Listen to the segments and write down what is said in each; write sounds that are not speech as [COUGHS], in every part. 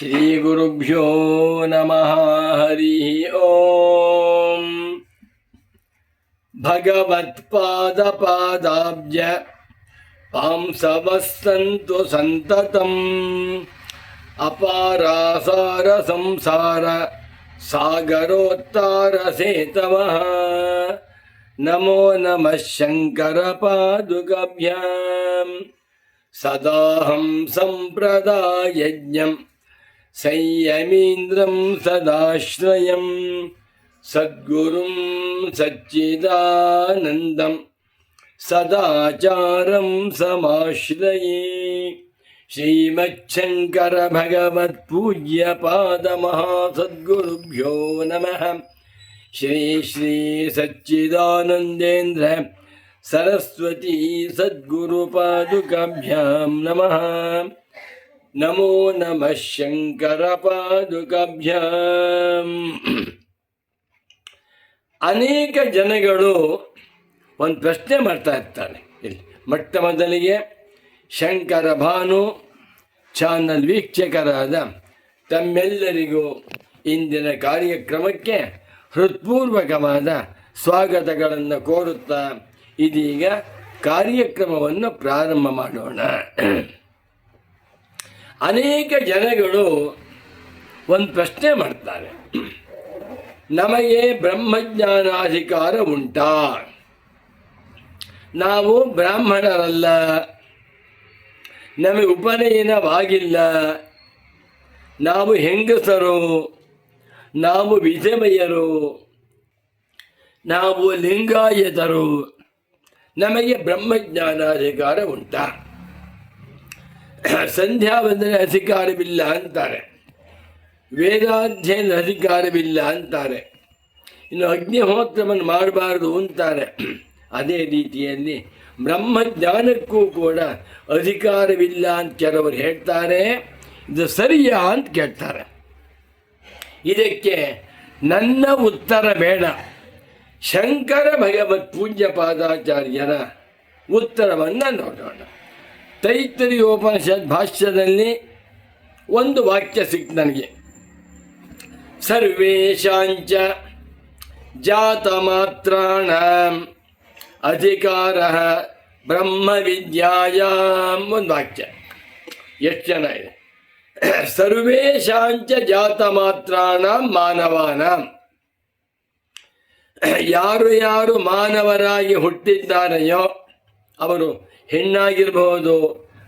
श्रीगुरुभ्यो नमः हरिः ॐ भगवत्पादपादाब्ज पांसवस्सन्तु सन्ततम्। अपारासारसंसार सागरोत्तारसेतवः। नमो नमः शङ्करपादुकभ्याम्। सदाहं सम्प्रदायज्ञम् संयमीन्द्रं सदाश्रयं सद्गुरुं सच्चिदानन्दं सदाचारं समाश्रये। श्रीमच्छङ्करभगवत्पूज्यपादमहासद्गुरुभ्यो नमः। श्री श्री सच्चिदानन्देन्द्र सरस्वती सद्गुरुपादुकाभ्यां नमः ನಮೋ ನಮಃ ಶಂಕರ ಪಾದುಕಾಭ್ಯಾಂ ಅನೇಕ ಜನಗಳು ಒಂದು ಪ್ರಶ್ನೆ ಮಾಡ್ತಾ ಇರ್ತಾರೆ. ಇಲ್ಲಿ ಮೊಟ್ಟ ಮೊದಲಿಗೆ ಶಂಕರ ಭಾನು, ಚಾನಲ್ ವೀಕ್ಷಕರಾದ ತಮ್ಮೆಲ್ಲರಿಗೂ ಇಂದಿನ ಕಾರ್ಯಕ್ರಮಕ್ಕೆ ಹೃತ್ಪೂರ್ವಕವಾದ ಸ್ವಾಗತಗಳನ್ನು ಕೋರುತ್ತಾ ಇದೀಗ ಕಾರ್ಯಕ್ರಮವನ್ನು ಪ್ರಾರಂಭ ಮಾಡೋಣ. ಅನೇಕ ಜನಗಳು ಒಂದು ಪ್ರಶ್ನೆ ಮಾಡ್ತಾರೆ. ನಮಗೆ ಬ್ರಹ್ಮಜ್ಞಾನಾಧಿಕಾರ ಉಂಟಾ? ನಾವು ಬ್ರಾಹ್ಮಣರಲ್ಲ. ನಮಗೆ ಉಪನಯನವಾಗಿಲ್ಲ. ನಾವು ಹೆಂಗಸರು? ನಾವು ವಿಧವೆಯರು? ನಾವು ಲಿಂಗಾಯತರು? ನಮಗೆ ಬ್ರಹ್ಮಜ್ಞಾನಾಧಿಕಾರ ಉಂಟಾ? [COUGHS] ಸಂಧ್ಯಾ ಬಂದರೆ ಅಧಿಕಾರವಿಲ್ಲ ಅಂತಾರೆ. ವೇದಾಧ್ಯಯನ ಅಧಿಕಾರವಿಲ್ಲ ಅಂತಾರೆ. ಇನ್ನು ಅಗ್ನಿಹೋತ್ರವನ್ನು ಮಾಡಬಾರದು ಅಂತಾರೆ. [COUGHS] ಅದೇ ರೀತಿಯಲ್ಲಿ ಬ್ರಹ್ಮಜ್ಞಾನಕ್ಕೂ ಕೂಡ ಅಧಿಕಾರವಿಲ್ಲ ಅಂತ ಕೆಲವರು ಹೇಳ್ತಾರೆ. ಇದು ಸರಿಯಾ ಅಂತ ಕೇಳ್ತಾರೆ. ಇದಕ್ಕೆ ನನ್ನ ಉತ್ತರ ಬೇಡ. ಶಂಕರ ಭಗವತ್ ಪೂಜ್ಯ ಪಾದಾಚಾರ್ಯರ ಉತ್ತರವನ್ನು ನೋಡೋಣ. ತೈತರಿಯೋಪನಿಷತ್ ಭಾಷ್ಯದಲ್ಲಿ ಒಂದು ವಾಕ್ಯ ಸಿಕ್ತು ನನಗೆ. ಸರ್ವೇಶಾಂಚ ಜಾತ ಮಾತ್ರಾಣ ಅಧಿಕಾರ ಬ್ರಹ್ಮವಿದ್ಯಾಯಾಮ್ ಒಂದು ವಾಕ್ಯ. ಎಷ್ಟು ಇದೆ? ಸರ್ವೇಶಾಂಚ ಜಾತ ಮಾತ್ರಾಣ ಮಾನವಾನ. ಯಾರು ಯಾರು ಮಾನವರಾಗಿ ಹುಟ್ಟಿದ್ದಾರೆಯೋ ಅವರು ಹೆಣ್ಣಾಗಿರ್ಬಹುದು,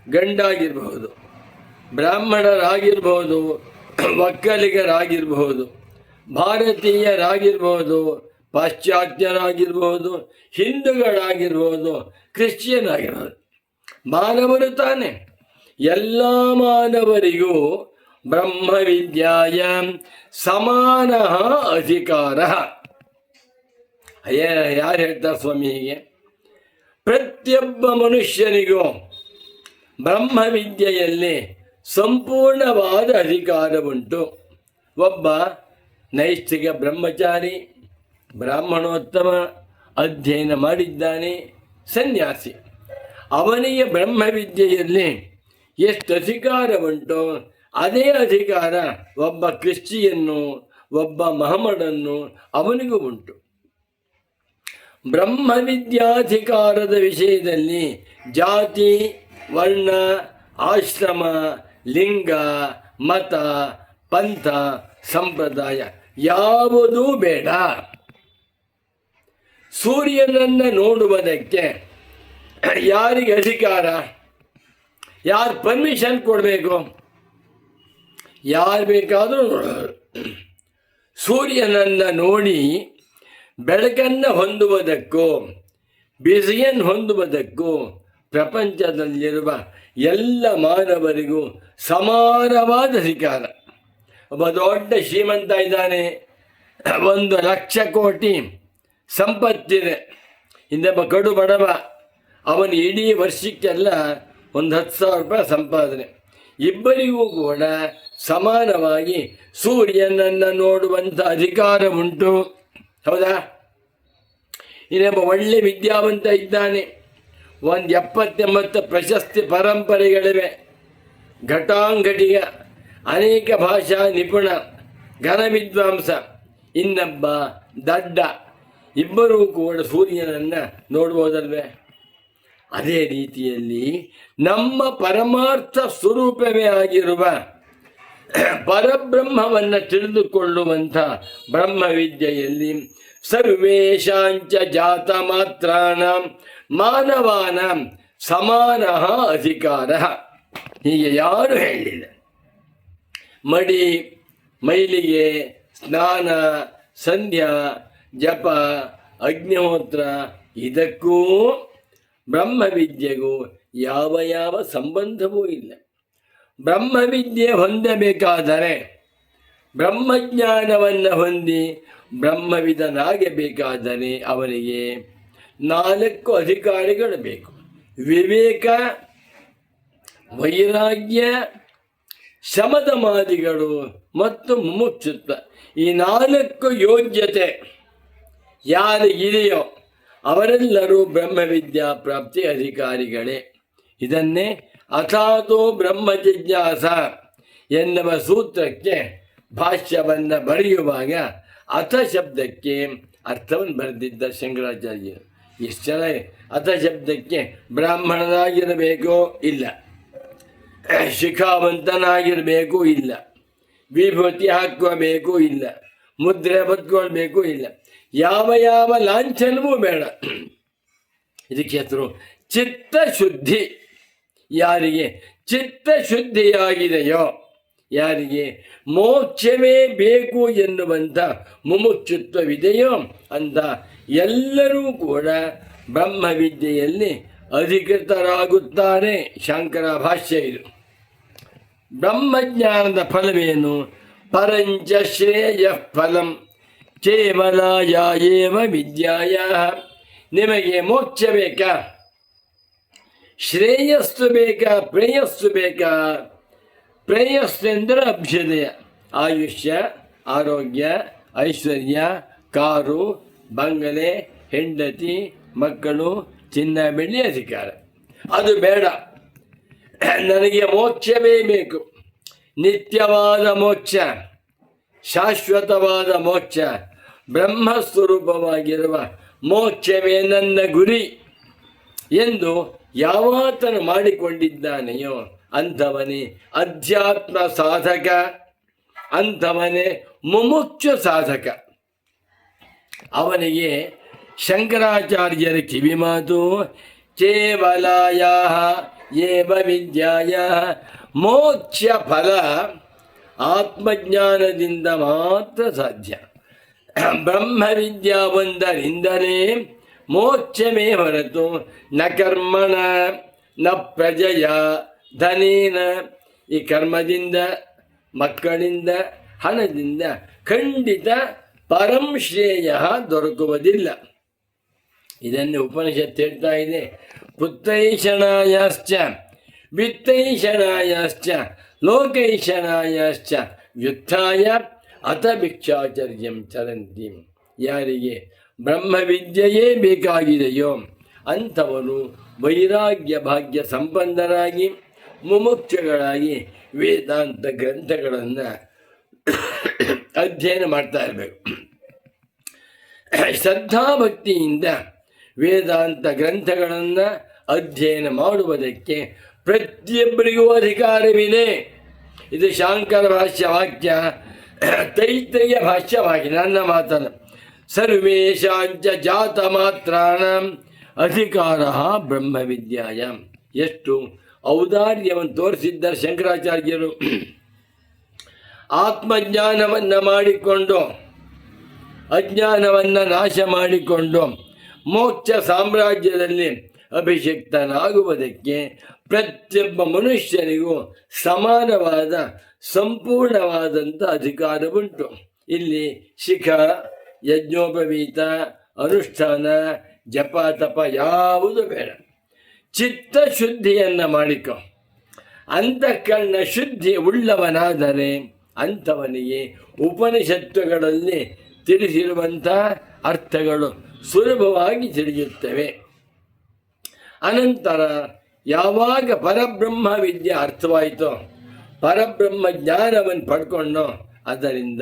ಗಂಡಾಗಿರ್ಬಹುದು ಬ್ರಾಹ್ಮಣರಾಗಿರ್ಬೋದು ಒಕ್ಕಲಿಗರಾಗಿರ್ಬಹುದು ಭಾರತೀಯರಾಗಿರ್ಬೋದು ಪಾಶ್ಚಾತ್ಯರಾಗಿರ್ಬೋದು ಹಿಂದೂಗಳಾಗಿರ್ಬೋದು ಕ್ರಿಶ್ಚಿಯನ್ ಆಗಿರ್ಬೋದು ಮಾನವರು ತಾನೆ. ಎಲ್ಲ ಮಾನವರಿಗೂ ಬ್ರಹ್ಮವಿದ್ಯಾಯ ಸಮಾನ ಅಧಿಕಾರ. ಯಾರು ಹೇಳ್ತಾರೆ ಸ್ವಾಮಿ ಹೀಗೆ ಪ್ರತಿಯೊಬ್ಬ ಮನುಷ್ಯನಿಗೂ ಬ್ರಹ್ಮವಿದ್ಯೆಯಲ್ಲಿ ಸಂಪೂರ್ಣವಾದ ಅಧಿಕಾರವುಂಟು. ಒಬ್ಬ ನೈಷ್ಠಿಕ ಬ್ರಹ್ಮಚಾರಿ, ಬ್ರಾಹ್ಮಣೋತ್ತಮ ಅಧ್ಯಯನ ಮಾಡಿದ್ದಾನೆ, ಸನ್ಯಾಸಿ. ಅವನಿಗೆ ಬ್ರಹ್ಮವಿದ್ಯೆಯಲ್ಲಿ ಎಷ್ಟು ಅಧಿಕಾರವುಂಟೋ, ಅದೇ ಅಧಿಕಾರ ಒಬ್ಬ ಕ್ರಿಶ್ಚಿಯನ್ನು, ಒಬ್ಬ ಮಹಮ್ಮಡನ್ನು ಅವನಿಗೂ ಉಂಟು. ಬ್ರಹ್ಮವಿದ್ಯಾಧಿಕಾರದ ವಿಷಯದಲ್ಲಿ ಜಾತಿ, ವರ್ಣ, ಆಶ್ರಮ, ಲಿಂಗ, ಮತ, ಪಂಥ, ಸಂಪ್ರದಾಯ ಯಾವುದೂ ಬೇಡ. ಸೂರ್ಯನನ್ನು ನೋಡುವುದಕ್ಕೆ ಯಾರಿಗೆ ಅಧಿಕಾರ? ಯಾರು ಪರ್ಮಿಷನ್ ಕೊಡಬೇಕು? ಯಾರು ಬೇಕಾದರೂ ಸೂರ್ಯನನ್ನು ನೋಡಿ ಬೆಳಕನ್ನು ಹೊಂದುವುದಕ್ಕೂ, ಬಿಸಿಯನ್ನು ಹೊಂದುವುದಕ್ಕೂ, ಪ್ರಪಂಚದಲ್ಲಿರುವ ಎಲ್ಲ ಮಾನವರಿಗೂ ಸಮಾನವಾದ ಅಧಿಕಾರ ಒಬ್ಬ ದೊಡ್ಡ ಶ್ರೀಮಂತ ಇದ್ದಾನೆ. ಒಂದು ಲಕ್ಷ ಕೋಟಿ ಸಂಪತ್ತಿದೆ. ಇನ್ನೊಬ್ಬ ಕಡು ಬಡವ. ಅವನು ಇಡೀ ವರ್ಷಕ್ಕೆಲ್ಲ ಒಂದು ಹತ್ತು ಸಾವಿರ ರೂಪಾಯಿ ಸಂಪಾದನೆ. ಇಬ್ಬರಿಗೂ ಕೂಡ ಸಮಾನವಾಗಿ ಸೂರ್ಯನನ್ನು ನೋಡುವಂಥ ಅಧಿಕಾರ ಉಂಟು. ಹೌದಾ? ಇನ್ನೊಬ್ಬ ಒಳ್ಳೆ ವಿದ್ಯಾವಂತ ಇದ್ದಾನೆ. ಒಂದು ಎಪ್ಪತ್ತೆಂಬತ್ತು ಪ್ರಶಸ್ತಿ ಪರಂಪರೆಗಳಿವೆ. ಘಟಾಂಘಟಿಗ ಅನೇಕ ಭಾಷಾ ನಿಪುಣ, ಘನ ವಿದ್ವಾಂಸ, ಇನ್ನೊಬ್ಬ ದಡ್ಡ. ಇಬ್ಬರೂ ಕೂಡ ಸೂರ್ಯನನ್ನು ನೋಡ್ಬೋದಲ್ವೇ? ಅದೇ ರೀತಿಯಲ್ಲಿ ನಮ್ಮ ಪರಮಾರ್ಥ ಸ್ವರೂಪವೇ ಆಗಿರುವ [CLEARS THROAT] ಪರಬ್ರಹ್ಮವನ್ನು ತಿಳಿದುಕೊಳ್ಳುವಂಥ ಬ್ರಹ್ಮವಿದ್ಯೆಯಲ್ಲಿ ಸರ್ವೇಶಾಂಚ ಜಾತ ಮಾತ್ರ ಮಾನವಾನ ಸಮಾನ ಅಧಿಕಾರ. ಹೀಗೆ ಯಾರು ಹೇಳಿಲ್ಲ. ಮಡಿ, ಮೈಲಿಗೆ, ಸ್ನಾನ, ಸಂಧ್ಯಾ, ಜಪ, ಅಗ್ನಿಹೋತ್ರ, ಇದಕ್ಕೂ ಬ್ರಹ್ಮವಿದ್ಯೆಗೂ ಯಾವ ಯಾವ ಸಂಬಂಧವೂ ಇಲ್ಲ. ಬ್ರಹ್ಮವಿದ್ಯೆ ಹೊಂದಬೇಕಾದರೆ ಬ್ರಹ್ಮಜ್ಞಾನವನ್ನು ಹೊಂದಿ ಬ್ರಹ್ಮವಿದನಾಗಬೇಕಾದರೆ ಅವನಿಗೆ ನಾಲ್ಕು ಅಧಿಕಾರಿಗಳು ಬೇಕು. ವಿವೇಕ, ವೈರಾಗ್ಯ, ಶಮದಮಾದಿಗಳು ಮತ್ತು ಮುಮುಕ್ಷುತ್ವ. ಈ ನಾಲ್ಕು ಯೋಗ್ಯತೆ ಯಾರು ಇದೆಯೋ ಅವರೆಲ್ಲರೂ ಬ್ರಹ್ಮವಿದ್ಯಾ ಪ್ರಾಪ್ತಿ ಅಧಿಕಾರಿಗಳೇ. ಇದನ್ನೇ ಅಥಾತೋ ಬ್ರಹ್ಮ ಜಿಜ್ಞಾಸ ಎನ್ನುವ ಸೂತ್ರಕ್ಕೆ ಭಾಷ್ಯವನ್ನು ಬರೆಯುವಾಗ ಅಥ ಶಬ್ದಕ್ಕೆ ಅರ್ಥವನ್ನು ಬರೆದಿದ್ದ ಶಂಕರಾಚಾರ್ಯರು. ಎಷ್ಟು ಜನ ಅಥ ಶಬ್ದಕ್ಕೆ ಬ್ರಾಹ್ಮಣನಾಗಿರಬೇಕೋ ಇಲ್ಲ. ಶಿಖಾವಂತನಾಗಿರಬೇಕು ಇಲ್ಲ. ವಿಭೂತಿ ಹಾಕೋಬೇಕು ಇಲ್ಲ. ಮುದ್ರೆ ಬದ್ಕೊಳ್ಬೇಕು ಇಲ್ಲ. ಯಾವ ಯಾವ ಲಾಂಛನವೂ ಬೇಡ. ಇದಕ್ಕೆ ಹೆಸರು ಚಿತ್ತಶುದ್ಧಿ. ಯಾರಿಗೆ? ಚಿತ್ತ ಶುದ್ಧಿಯಾಗಿದೆಯೋ? ಯಾರಿಗೆ? ಮೋಕ್ಷವೇ ಬೇಕು ಎನ್ನುವಂಥ ಮುಮುಕ್ಷುತ್ವವಿದೆಯೋ ಅಂತ ಎಲ್ಲರೂ ಕೂಡ ಬ್ರಹ್ಮವಿದ್ಯೆಯಲ್ಲಿ ಅಧಿಕೃತರಾಗುತ್ತಾರೆ. ಶಂಕರ ಭಾಷ್ಯ ಇದು. ಬ್ರಹ್ಮಜ್ಞಾನದ ಫಲವೇನು? ಪರಂಚ ಶ್ರೇಯ ಫಲಂ ಕೇವಲಾಯ ವಿದ್ಯಾಯ ನಿಮಗೆ ಮೋಕ್ಷ ಬೇಕಾ? ಶ್ರೇಯಸ್ಸು ಬೇಕಾ ಪ್ರೇಯಸ್ಸು ಬೇಕಾ ಪ್ರೇಯಸ್ಸು ಎಂದರೆ ಅಭ್ಯುದಯ ಆಯುಷ್ಯ, ಆರೋಗ್ಯ, ಐಶ್ವರ್ಯ, ಕಾರು, ಬಂಗಲೆ, ಹೆಂಡತಿ, ಮಕ್ಕಳು, ಚಿನ್ನ, ಬೆಳ್ಳಿ, ಅಧಿಕಾರ. ಅದು ಬೇಡ. ನನಗೆ ಮೋಕ್ಷವೇ ಬೇಕು. ನಿತ್ಯವಾದ ಮೋಕ್ಷ, ಶಾಶ್ವತವಾದ ಮೋಕ್ಷ, ಬ್ರಹ್ಮಸ್ವರೂಪವಾಗಿರುವ ಮೋಕ್ಷವೇ ನನ್ನ ಗುರಿ ಎಂದು ಯಾವಾತನು ಮಾಡಿಕೊಂಡಿದ್ದಾನೆಯೋ ಅಂಥವನೇ ಅಧ್ಯಾತ್ಮ ಸಾಧಕ, ಅಂಥವನೇ ಮುಮುಕ್ಷ ಸಾಧಕ. ಅವನಿಗೆ ಶಂಕರಾಚಾರ್ಯರ ಕಿವಿಮಾತು ಕೇವಲಾಯ ಏವ ವಿದ್ಯಾಯ, ಮೋಕ್ಷ ಫಲ ಆತ್ಮಜ್ಞಾನದಿಂದ ಮಾತ್ರ ಸಾಧ್ಯ. ಬ್ರಹ್ಮವಿದ್ಯಾ ಒಂದರಿಂದಲೇ ಮೋಕ್ಷಮೇ ಹೊರತು ನ ಕರ್ಮಣ, ನ ಪ್ರಜೆಯ ಧನೇನ. ಈ ಕರ್ಮದಿಂದ, ಮಕ್ಕಳಿಂದ, ಹಣದಿಂದ ಖಂಡಿತ ಪರಂ ಶ್ರೇಯ ದೊರಕುವುದಿಲ್ಲ. ಇದನ್ನು ಉಪನಿಷತ್ ಹೇಳ್ತಾ ಇದೆ. ಪುತ್ರೈಷಣಾಯಶ್ಚ ವಿತ್ತೈಷಣಾಯಶ್ಚ, ಲೋಕೈಷಣಾಯಶ್ಚ, ವ್ಯುತ್ಥಾಯ ಅಥ ಭಿಕ್ಷಾಚರ್ಯಂ ಚರಂತಿ. ಯಾರಿಗೆ? ಬ್ರಹ್ಮವಿದ್ಯೆಯೇ ಬೇಕಾಗಿದೆಯೋ ಅಂಥವರು ವೈರಾಗ್ಯ ಭಾಗ್ಯ ಸಂಪನ್ನರಾಗಿ, ಮುಮುಕ್ಷಗಳಾಗಿ ವೇದಾಂತ ಗ್ರಂಥಗಳನ್ನು ಅಧ್ಯಯನ ಮಾಡ್ತಾ ಇರಬೇಕು. ಶ್ರದ್ಧಾಭಕ್ತಿಯಿಂದ ವೇದಾಂತ ಗ್ರಂಥಗಳನ್ನು ಅಧ್ಯಯನ ಮಾಡುವುದಕ್ಕೆ ಪ್ರತಿಯೊಬ್ಬರಿಗೂ ಅಧಿಕಾರವಿದೆ. ಇದು ಶಾಂಕರ ಭಾಷ್ಯ ವಾಕ್ಯ, ತೈತ್ರಿಯ ಭಾಷ್ಯವಾಗಿ ನನ್ನ ಮಾತಲ್ಲ ಸರ್ವೇಶಾಂಚ ಜಾತ ಮಾತ್ರಾಣ ಅಧಿಕಾರ ಬ್ರಹ್ಮವಿದ್ಯಾಯ. ಎಷ್ಟು ಔದಾರ್ಯವನ್ನು ತೋರಿಸಿದ್ದಾರೆ ಶಂಕರಾಚಾರ್ಯರು. ಆತ್ಮಜ್ಞಾನವನ್ನು ಮಾಡಿಕೊಂಡು, ಅಜ್ಞಾನವನ್ನು ನಾಶ ಮಾಡಿಕೊಂಡು, ಮೋಕ್ಷ ಸಾಮ್ರಾಜ್ಯದಲ್ಲಿ ಅಭಿಷಿಕ್ತನಾಗುವುದಕ್ಕೆ ಪ್ರತಿಯೊಬ್ಬ ಮನುಷ್ಯನಿಗೂ ಸಮಾನವಾದ ಸಂಪೂರ್ಣವಾದಂಥ ಅಧಿಕಾರವುಂಟು. ಇಲ್ಲಿ ಶಿಖ ಯಜ್ಞೋಪವೀತ, ಅನುಷ್ಠಾನ, ಜಪ, ತಪ ಯಾವುದು ಬೇಡ. ಚಿತ್ತ ಶುದ್ಧಿಯನ್ನು ಮಾಡಿಕೊ. ಅಂತಃಕರಣ ಶುದ್ಧಿ ಉಳ್ಳವನಾದರೆ ಅಂಥವನಿಗೆ ಉಪನಿಷತ್ತುಗಳಲ್ಲಿ ತಿಳಿಸಿರುವಂಥ ಅರ್ಥಗಳು ಸುಲಭವಾಗಿ ತಿಳಿಯುತ್ತವೆ. ಅನಂತರ ಯಾವಾಗ ಪರಬ್ರಹ್ಮ ವಿದ್ಯೆ ಅರ್ಥವಾಯಿತೋ, ಪರಬ್ರಹ್ಮ ಜ್ಞಾನವನ್ನು ಪಡ್ಕೊಂಡೋ, ಅದರಿಂದ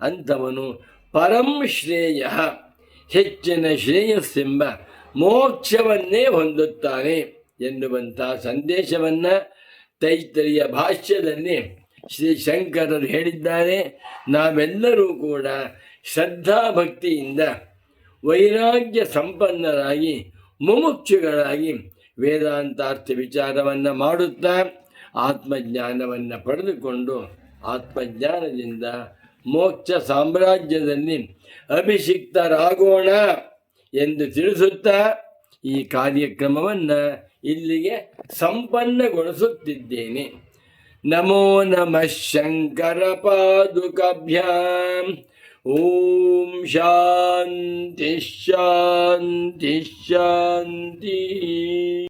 ಅಂಥವನು ಪರಂ ಶ್ರೇಯ. ಹೆಚ್ಚಿನ ಶ್ರೇಯಸ್ಸೆಂಬ ಮೋಕ್ಷವನ್ನೇ ಹೊಂದುತ್ತಾನೆ ಎನ್ನುವಂಥ ಸಂದೇಶವನ್ನು ತೈತರಿಯ ಭಾಷ್ಯದಲ್ಲಿ ಶ್ರೀ ಶಂಕರರು ಹೇಳಿದ್ದಾರೆ. ನಾವೆಲ್ಲರೂ ಕೂಡ ಶ್ರದ್ಧಾಭಕ್ತಿಯಿಂದ ವೈರಾಗ್ಯ ಸಂಪನ್ನರಾಗಿ, ಮುಮುಕ್ಷುಗಳಾಗಿ ವೇದಾಂತಾರ್ಥ ವಿಚಾರವನ್ನು ಮಾಡುತ್ತಾ, ಆತ್ಮಜ್ಞಾನವನ್ನು ಪಡೆದುಕೊಂಡು ಆತ್ಮಜ್ಞಾನದಿಂದ ಮೋಕ್ಷ ಸಾಮ್ರಾಜ್ಯದಲ್ಲಿ ಅಭಿಷಿಕ್ತರಾಗೋಣ ಎಂದು ತಿಳಿಸುತ್ತಾ ಈ ಕಾರ್ಯಕ್ರಮವನ್ನು ಇಲ್ಲಿಗೆ ಸಂಪನ್ನಗೊಳಿಸುತ್ತಿದ್ದೇನೆ. ನಮೋ ನಮಃ ಶಂಕರ ಪಾದುಕಾಭ್ಯಾಂ. ಓಂ ಶಾಂತಿ ಶಾಂತಿ ಶಾಂತಿ.